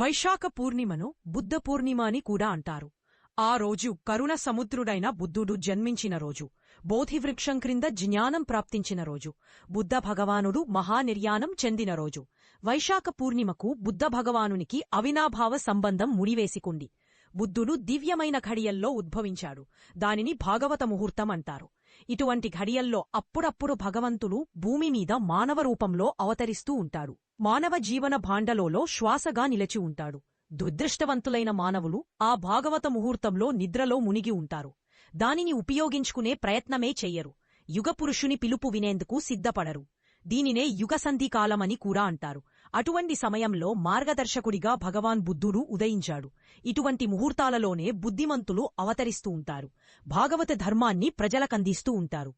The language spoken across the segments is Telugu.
వైశాఖ పూర్ణిమను బుద్ధ పూర్ణిమ అని కూడా అంటారు. ఆ రోజు కరుణ సముద్రుడైన బుద్ధుడు జన్మించిన రోజు బోధివృక్షం క్రింద జ్ఞానం ప్రాప్తించిన రోజు బుద్ధ భగవానుడు మహానిర్యాణం చెందిన రోజు. వైశాఖ పూర్ణిమకు బుద్ధ భగవానునికి అవినాభావ సంబంధం ముడివేసికుంది బుద్ధుడు దివ్యమైన ఘడియల్లో ఉద్భవించాడు. దానిని భాగవత ముహూర్తం అంటారు. ఇటువంటి ఘడియల్లో అప్పుడప్పుడు భగవంతులు భూమి మీద మానవ రూపంలో అవతరిస్తూ ఉంటాడు మానవ జీవన భాండలోలో శ్వాసగా నిలిచి ఉంటాడు. దుర్దృష్టవంతులైన మానవులు ఆ భాగవత ముహూర్తంలో నిద్రలో మునిగి ఉంటారు. దానిని ఉపయోగించుకునే ప్రయత్నమే చెయ్యరు. యుగపురుషుని పిలుపు వినేందుకు సిద్ధపడరు. దీనినే యుగసంధికాలమని కూడా అంటారు. అటువంటి సమయంలో మార్గదర్శకుడిగా భగవాన్ బుద్ధుడు ఉదయించాడు. ఇటువంటి ముహూర్తాలలోనే బుద్ధిమంతులు అవతరిస్తూ ఉంటారు. భాగవత ధర్మాన్ని ప్రజలకందిస్తూ ఉంటారు.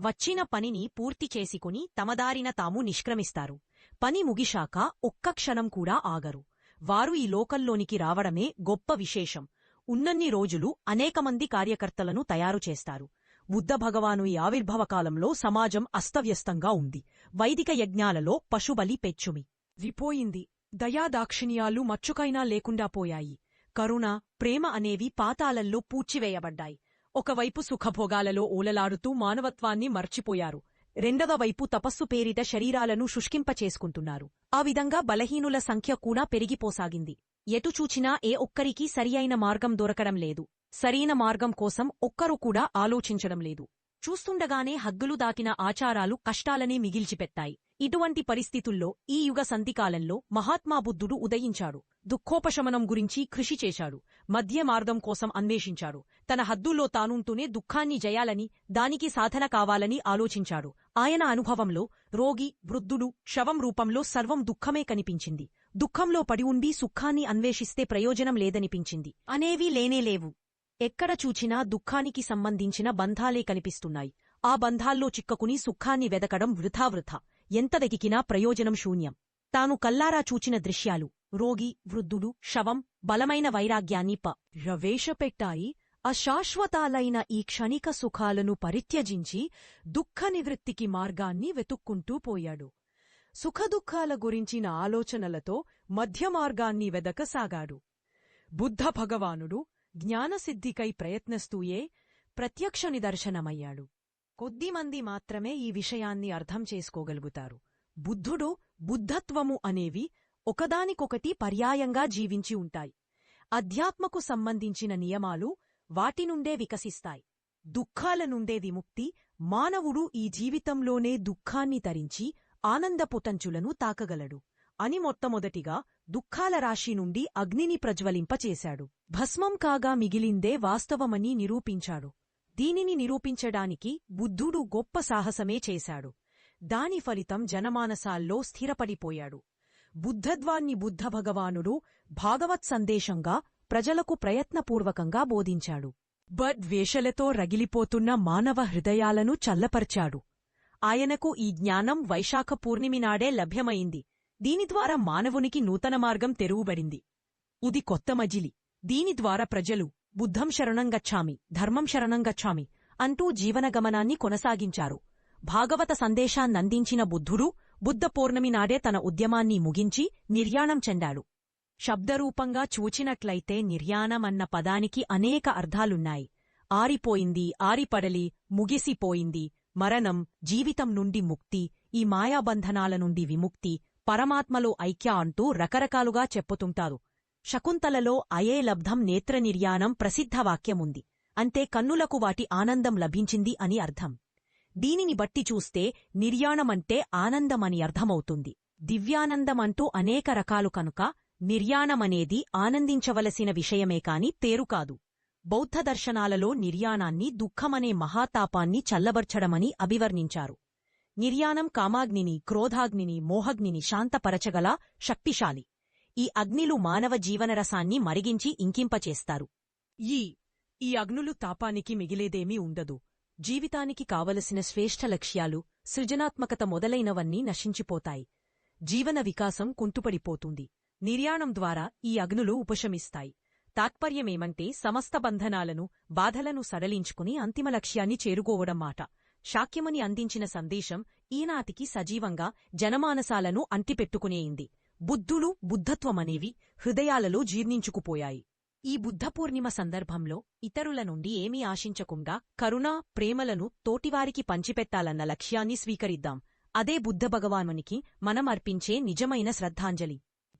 వచ్చిన పనిని పూర్తి చేసుకుని తమదారిన తాము నిష్క్రమిస్తారు. పని ముగిశాక ఒక్క క్షణం కూడా ఆగరు. వారు ఈ లోకల్లోనికి రావడమే గొప్ప విశేషం. ఉన్నన్ని రోజులు అనేకమంది కార్యకర్తలను తయారు చేస్తారు. బుద్ధ భగవాను ఈ ఆవిర్భవ కాలంలో సమాజం అస్తవ్యస్తంగా ఉంది. వైదిక యజ్ఞాలలో పశుబలి పెచ్చుమి. విపోయింది. దయాదాక్షిణ్యాలు మచ్చుకైనా లేకుండా పోయాయి. కరుణ ప్రేమ అనేవి పాతాలల్లో పూడ్చివేయబడ్డాయి. ఒకవైపు సుఖభోగాలలో ఓలలాడుతూ మానవత్వాన్ని మర్చిపోయారు. రెండవ వైపు తపస్సు పేరిట శరీరాలను శుష్కింపచేసుకుంటున్నారు. ఆ విధంగా బలహీనుల సంఖ్య కూడా పెరిగిపోసాగింది. ఎటు చూచినా ఏ ఒక్కరికీ సరియైన మార్గం దొరకడం లేదు. సరైన మార్గం కోసం ఒక్కరూ కూడా ఆలోచించడం లేదు. చూస్తుండగానే హద్దులు దాటిన ఆచారాలు కష్టాలనే మిగిల్చిపెట్టాయి. ఇటువంటి పరిస్థితుల్లో ఈ యుగ సంధికాలంలో మహాత్మాబుద్ధుడు ఉదయించాడు. దుఃఖోపశమనం గురించి కృషి చేశాడు. మధ్య మార్గం కోసం అన్వేషించాడు. తన హద్దుల్లో తానుంటూనే దుఃఖాన్ని జయాలని దానికి సాధన కావాలని ఆలోచించాడు. ఆయన అనుభవంలో రోగి వృద్ధుడు శవం రూపంలో సర్వం దుఃఖమే కనిపించింది. దుఃఖంలో పడి ఉండి సుఖాన్ని అన్వేషిస్తే ప్రయోజనం లేదనిపించింది. అనేవీ లేనేలేవు ఎక్కడ చూచినా దుఃఖానికి సంబంధించిన బంధాలే కనిపిస్తున్నాయి. ఆ బంధాల్లో చిక్కకుని సుఖాన్ని వెదకడం వృథా ఎంత వెతికినా ప్రయోజనం శూన్యం. తాను కల్లారా చూచిన దృశ్యాలు రోగి వృద్ధుడు శవం బలమైన వైరాగ్యాన్ని ప రవేషపెట్టాయి అశాశ్వతాలైన ఈ క్షణిక సుఖాలను పరిత్యజించి దుఃఖ నివృత్తికి మార్గాన్ని వెతుక్కుంటూ పోయాడు. సుఖదుఖాల గురించిన ఆలోచనలతో మధ్యమార్గాన్ని వెదకసాగాడు. బుద్ధ భగవానుడు జ్ఞానసిద్ధికై ప్రయత్నిస్తూయే ప్రత్యక్ష నిదర్శనమయ్యాడు. కొద్దిమంది మాత్రమే ఈ విషయాన్ని అర్థం చేసుకోగలుగుతారు. బుద్ధుడు బుద్ధత్వము అనేవి ఒకదానికొకటి పర్యాయంగా జీవించి ఉంటాయి. అధ్యాత్మకు సంబంధించిన నియమాలు వాటి నుండే వికసిస్తాయి. దుఃఖాల నుండే విముక్తి మానవుడు ఈ జీవితంలోనే దుఃఖాన్ని తరించి ఆనందపుటంచులను తాకగలడు. అని మొట్టమొదటిగా దుఃఖాల రాశి నుండి అగ్నిని ప్రజ్వలింపచేశాడు. భస్మం కాగా మిగిలిందే వాస్తవమని నిరూపించాడు. దీనిని నిరూపించడానికి బుద్ధుడు గొప్ప సాహసమే చేశాడు. దాని ఫలితం జనమానసాల్లో స్థిరపడిపోయాడు. బుద్ధద్వాన్ని బుద్ధ భగవానుడు భాగవత్ సందేశంగా ప్రజలకు ప్రయత్నపూర్వకంగా బోధించాడు. బద్వేషలతో రగిలిపోతున్న మానవ హృదయాలను చల్లపర్చాడు. ఆయనకు ఈ జ్ఞానం వైశాఖ పూర్ణిమినాడే లభ్యమైంది. దీని ద్వారా మానవునికి నూతన మార్గం తెరువుబడింది. ఉది కొత్త మజిలి. దీని ద్వారా ప్రజలు బుద్ధం శరణంగచ్చామి ధర్మం శరణంగచ్చామి అంటూ జీవనగమనాన్ని కొనసాగించారు. భాగవత సందేశాన్నందించిన బుద్ధుడు బుద్ధ పౌర్ణమి నాడే తన ఉద్యమాన్ని ముగించి నిర్యాణం చెందాడు. శబ్దరూపంగా చూచినట్లయితే నిర్యాణమన్న పదానికి అనేక అర్థాలున్నాయి. ఆరిపోయింది ఆరిపడలి ముగిసిపోయింది మరణం జీవితం నుండి ముక్తి ఈ మాయాబంధనాల నుండి విముక్తి పరమాత్మలో ఐక్య అంటూ రకరకాలుగా చెప్పుతుంటారు. శకుంతలలో అయే లబ్ధం నేత్ర నిర్యాణం ప్రసిద్ధవాక్యముంది అంతే కన్నులకు వాటి ఆనందం లభించింది అని అర్థం. దీనిని బట్టి చూస్తే నిర్యాణమంటే ఆనందమని అర్థమవుతుంది. దివ్యానందమంటూ అనేక రకాలు కనుక నిర్యాణమనేది ఆనందించవలసిన విషయమే కాని తేరుకాదు బౌద్ధదర్శనాలలో బౌద్ధ దర్శనాలలో నిర్యాణాన్ని దుఃఖమనే మహాతాపాన్ని చల్లబర్చడమని అభివర్ణించారు. నిర్యాణం కామాగ్నిని క్రోధాగ్నిని మోహగ్నిని శాంతపరచగల శక్తిశాలి. ఈ అగ్నిలు మానవ జీవనరసాన్ని మరిగించి ఇంకింపచేస్తారు. ఈ ఈ అగ్నులు తాపానికి మిగిలేదేమీ ఉండదు. జీవితానికి కావలసిన శ్రేష్ఠ లక్ష్యాలు సృజనాత్మకత మొదలైనవన్నీ నశించిపోతాయి. జీవన వికాసం కుంటుపడిపోతుంది. నిర్యాణం ద్వారా ఈ అగ్నులు ఉపశమిస్తాయి. తాత్పర్యమేమంటే సమస్త బంధనాలను బాధలను సడలించుకుని అంతిమ లక్ష్యాన్ని చేరుకోవడం మాట. శాక్యముని అందించిన సందేశం ఈనాటికి సజీవంగా జనమానసాలను అంటిపెట్టుకునేయింది. బుద్ధులు బుద్ధత్వమనేవి హృదయాలలో జీర్ణించుకుపోయాయి. ఈ బుద్ధ పూర్ణిమ సందర్భంలో ఇతరుల నుండి ఏమీ ఆశించకుండా కరుణ ప్రేమలను తోటివారికి పంచిపెట్టాలన్న లక్ష్యాన్ని స్వీకరిద్దాం. అదే బుద్ధ భగవానునికి మనం అర్పించే నిజమైన శ్రద్ధాంజలి.